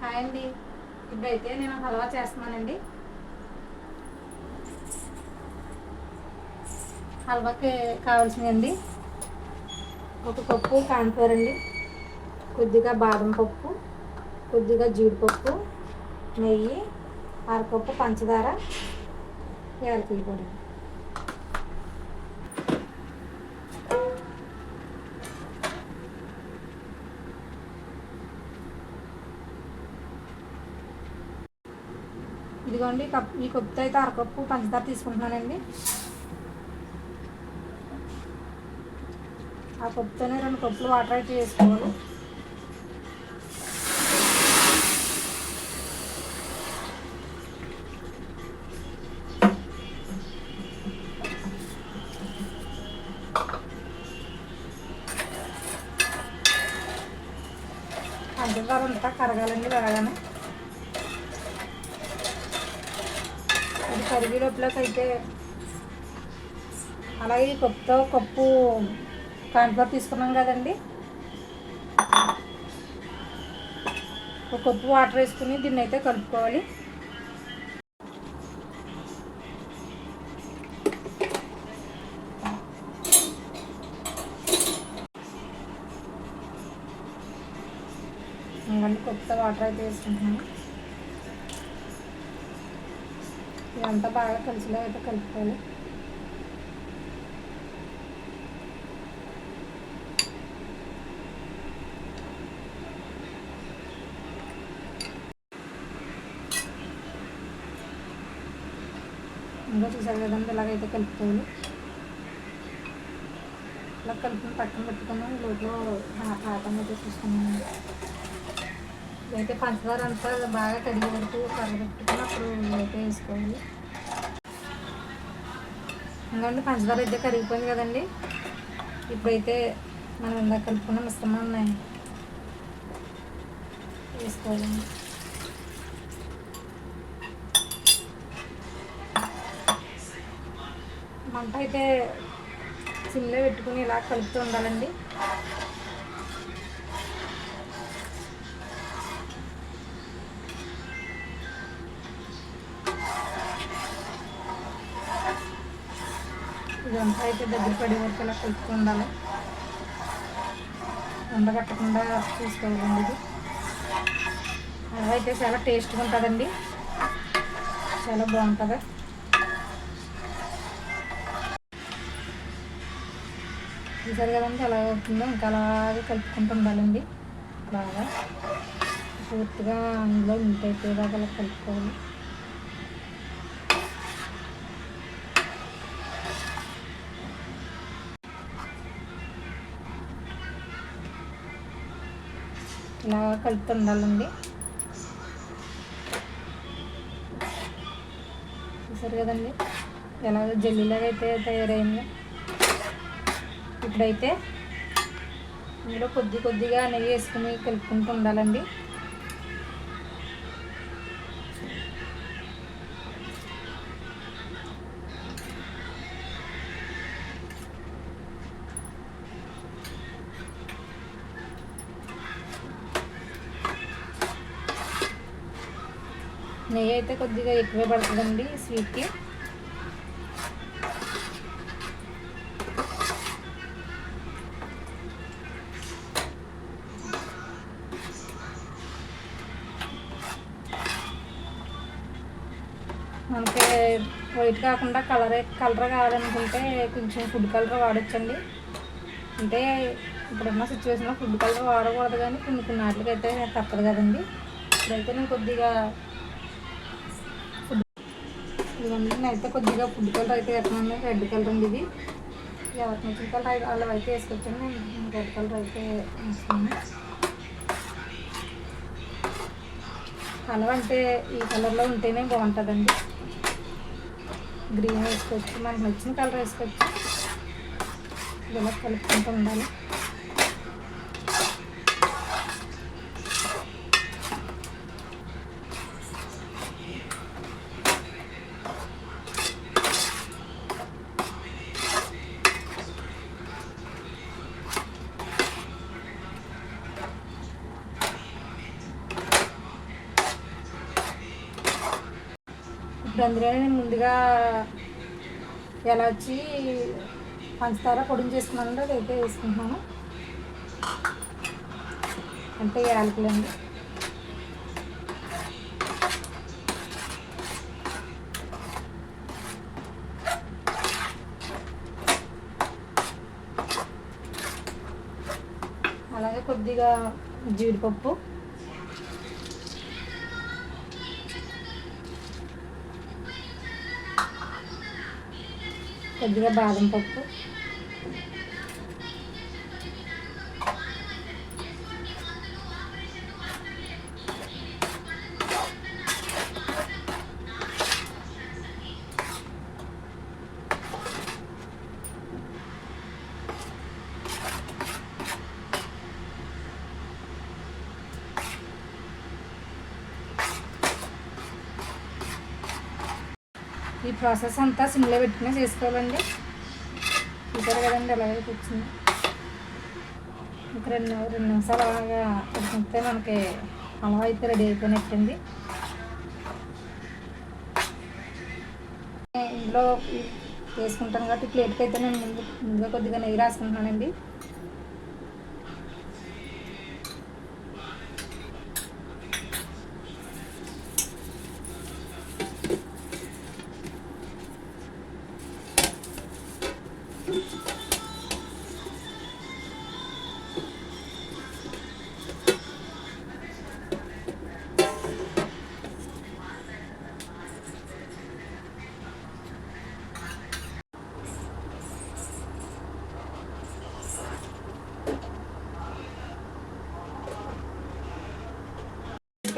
Hi అండి. ఇప్పుడైతే నేను హల్వా చేస్తున్నానండి. హల్వాకి కావాల్సినవి ఒక కప్పు కాన్ఫ్లవర్ అండి కొద్దిగా బాదం పప్పు కొద్దిగా జీడిపప్పు నెయ్యి అరకప్పు పంచదార యాలకుల పొడి. ఇదిగోండి ఈ కప్ ఈ కప్పుతో అయితే అరకప్పు పంచదార తీసుకుంటున్నానండి. ఆ కప్పుతోనే రెండు కప్పులు వాటర్ అయితే వేసుకోవాలి. పంచదార అంతా కరగాలండి వెళ్ళగానే కరిగే లోపలకి అయితే అలాగే ఈ కప్పుతో కప్పు కాన్ఫ్లవర్ తీసుకున్నాం కదండి. ఒక కప్పు వాటర్ వేసుకుని దీన్ని అయితే కలుపుకోవాలి. ఇంకండి కొత్త వాటర్ అయితే వేసుకుంటున్నాను. అంతా బాగా కలిసిలో అయితే కలుపుకోవాలి ఇంకా చూసారు కదండి ఇలాగైతే కలుపుకోవాలి ఇలా కలుపుని పక్కన పెట్టుకున్నాం. లోపల పాకం అయితే చూసుకున్నాం. అయితే పంచదార అంతా బాగా కడిగి వరకు కరగబెట్టుకుని అప్పుడు అయితే వేసుకోవాలి. ఇంకండి పంచదార అయితే కరిగిపోయింది కదండి. ఇప్పుడైతే మనం ఇందాక కలుపుకున్న మిశ్రమం ఉన్నాయి వేసుకోవాలండి మంట అయితే సిమ్లో పెట్టుకుని ఇలా కలుపుతూ ఉండాలండి. ఇదంతా అయితే దగ్గర పడే వరకు ఇలా కలుపుతూ ఉండాలి ఉండగట్టకుండా చూసుకోవాలండి ఇది. అలా అయితే చాలా టేస్ట్గా ఉంటుందండి. చాలా బాగుంటుంది. చూసారు కదండి ఎలా అవుతుందో ఇంకా అలాగే కలుపుకుంటూ ఉండాలండి. బాగా పూర్తిగా అందులో ఇంత అయిపోయేదాకా అలా కలుపుకోవాలి. ఇలా కలుపుతూ ఉండాలండి. చూసారు కదండి? ఎలా జల్లీలాగా అయితే తయారైంది. ఇప్పుడైతే ఇందులో కొద్ది కొద్దిగా నెయ్యి వేసుకుని కలుపుకుంటూ ఉండాలండి. నెయ్యి అయితే కొద్దిగా ఎక్కువే పడుతుందండి స్వీట్కి. మనకి వైట్ కాకుండా కలర్ కలర్ కావాలనుకుంటే కొంచెం ఫుడ్ కలర్ వాడచ్చండి. అంటే ఇప్పుడున్న సిచ్యువేషన్లో ఫుడ్ కలర్ వాడకూడదు కానీ కొన్ని కొన్ని వాటికి అయితే తప్పదు కదండి. ఇప్పుడైతే నేను కొద్దిగా ఇదిగోండి. నేనైతే కొద్దిగా ఫుడ్ కలర్ అయితే వేస్తున్నాను. రెడ్ కలర్ అండి ఇది. ఎవరికి నచ్చిన కలర్ అలా అయితే వేసుకొచ్చాను. నేను రెడ్ కలర్ అయితే వేసుకున్నాను కలర్ అంటే ఈ కలర్లో ఉంటేనే బాగుంటుందండి. గ్రీన్ వేసుకోవచ్చు. మనకు నచ్చిన కలర్ వేసుకోవచ్చు. ఇలా కలుపుకుంటూ ఉండాలి. ఇప్పుడు అందులోనే నేను ముందుగా ఎలాచి పంచదార పొడిని చేసుకున్నాను అది అయితే వేసుకుంటున్నాను. అంటే యాలకులండి. అలాగే కొద్దిగా జీడిపప్పు. కొద్దిగా బాదం పప్పు. ప్రాసెస్ అంతా సిమ్లో పెట్టుకునే చేసుకోవాలండి. చూసారు కదండి అలాగే వచ్చింది ఒక రెండు రెండు నిమిషాలు అలాగా ఉడికితే మనకి అలా అయితే రెడీ అయిపోయినట్టండి. ఇందులో వేసుకుంటాను కాబట్టి ప్లేట్కి అయితే నేను ముందు ముందుగా కొద్దిగా నెయ్యి రాసుకుంటున్నానండి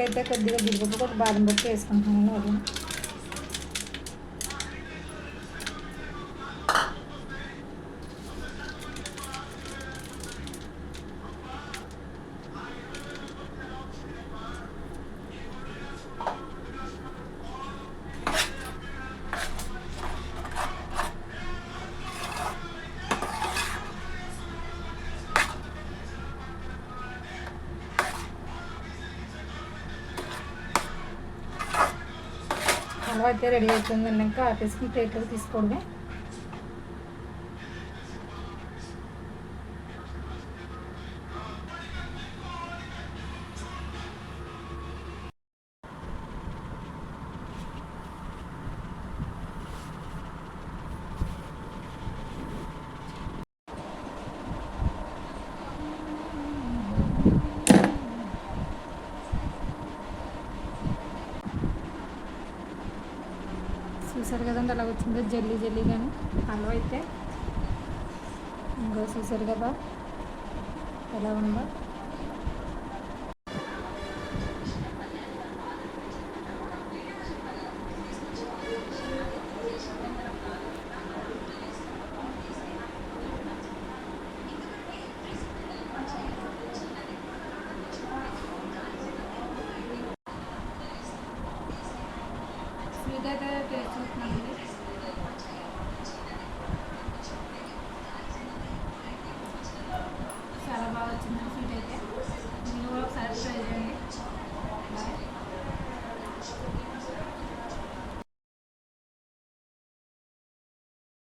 అయితే కొద్దిగా జీడిపప్పు కొద్దిగా బాదం పప్పు వేసుకుంటున్నాను. అది హల్వా అయితే రెడీ అవుతుందండి ఇంకా ఆపేసుకుని ప్లేట్లోకి తీసుకోవడమే చూసారు కదండి అలా వచ్చిందో జల్లీ జల్లీ కానీ హల్వా అయితే. ఇంకో చూసారు కదా. ఎలా ఉందో.